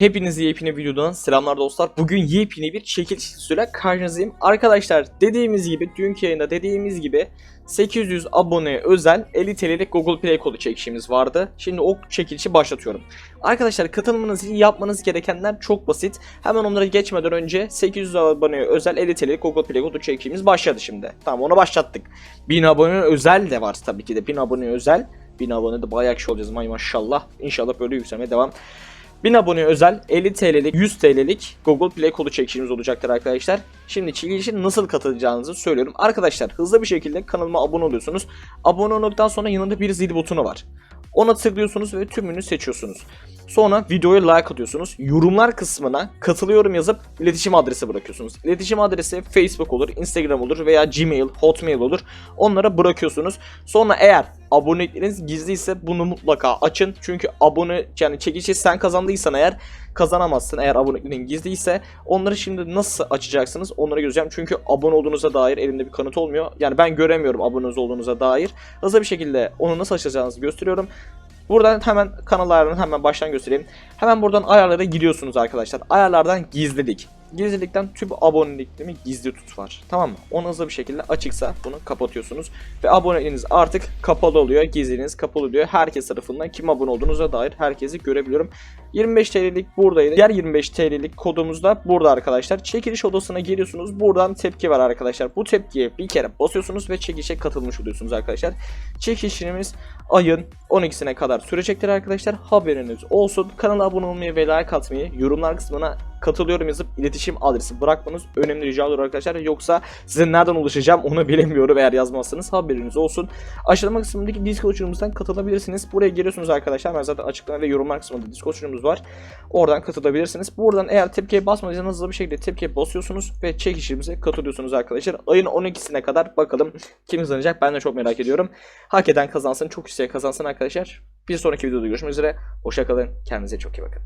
Hepinize yepyeni videodan selamlar dostlar. Bugün yepyeni bir çekiliş süre karşınızdayım. Arkadaşlar dediğimiz gibi dünkü yayında dediğimiz gibi 800 aboneye özel 50 TL'lik Google Play kodu çekişimiz vardı. Şimdi o çekilişi başlatıyorum. Arkadaşlar katılmanız için yapmanız gerekenler çok basit. Hemen onlara geçmeden önce 800 aboneye özel 50 TL'lik Google Play kodu çekişimiz başladı şimdi. Tamam onu başlattık. 1000 abone özel de var tabii ki de 1000 abone özel. 1000 abone de bayağı kişi olacağız maşallah. İnşallah böyle yükselmeye devam. 1000 abone özel 50 TL'lik 100 TL'lik Google Play kodu çekişimiz olacaktır arkadaşlar. Şimdi çekilişe nasıl katılacağınızı söylüyorum. Arkadaşlar hızlı bir şekilde kanalıma abone oluyorsunuz. Abone olduktan sonra yanında bir zil butonu var. Ona tıklıyorsunuz ve tümünü seçiyorsunuz. Sonra videoya like atıyorsunuz. Yorumlar kısmına katılıyorum yazıp iletişim adresi bırakıyorsunuz. İletişim adresi Facebook olur, Instagram olur veya Gmail, Hotmail olur. Onlara bırakıyorsunuz. Sonra eğer abonelikleriniz gizliyse bunu mutlaka açın. Çünkü abone yani çekişi sen kazandıysan eğer kazanamazsın eğer aboneliklerin gizliyse. Onları şimdi nasıl açacaksınız onları göreceğim. Çünkü abone olduğunuza dair elimde bir kanıt olmuyor. Yani ben göremiyorum abone olduğunuza dair. Hızlı bir şekilde onu nasıl açacağınızı gösteriyorum. Buradan hemen kanal ayarlarını hemen baştan göstereyim. Hemen buradan ayarlara giriyorsunuz arkadaşlar. Ayarlardan gizlilik. Gizlilikten tüm aboneliklerimi gizli tut var. Tamam mı? Onu hızlı bir şekilde açıksa bunu kapatıyorsunuz. Ve aboneliğiniz artık kapalı oluyor. Gizliliğiniz kapalı oluyor. Herkes tarafından kim abone olduğunuza dair herkesi görebiliyorum. 25 TL'lik buradaydı. Diğer 25 TL'lik kodumuz da burada arkadaşlar. Çekiliş odasına geliyorsunuz. Buradan tepki var arkadaşlar. Bu tepkiye bir kere basıyorsunuz ve çekilişe katılmış oluyorsunuz arkadaşlar. Çekilişimiz ayın 12'sine kadar sürecektir arkadaşlar. Haberiniz olsun. Kanala abone olmayı ve like atmayı, yorumlar kısmına katılıyorum yazıp iletişim adresi bırakmanız önemli rica olur arkadaşlar. Yoksa size nereden ulaşacağım onu bilemiyorum eğer yazmazsanız haberiniz olsun. Aşağılama kısmındaki Discord sunucumuzdan katılabilirsiniz. Buraya geliyorsunuz arkadaşlar. Ben zaten açıklama ve yorumlar kısmında Discord sunucumuz var. Oradan katılabilirsiniz. Buradan eğer tepkiye basmadıysanız hızlı bir şekilde tepkiye basıyorsunuz ve çekişimize katılıyorsunuz arkadaşlar. Ayın 12'sine kadar bakalım kim kazanacak ben de çok merak ediyorum. Hak eden kazansın, çok yüksek kazansın arkadaşlar. Bir sonraki videoda görüşmek üzere. Hoşçakalın. Kendinize çok iyi bakın.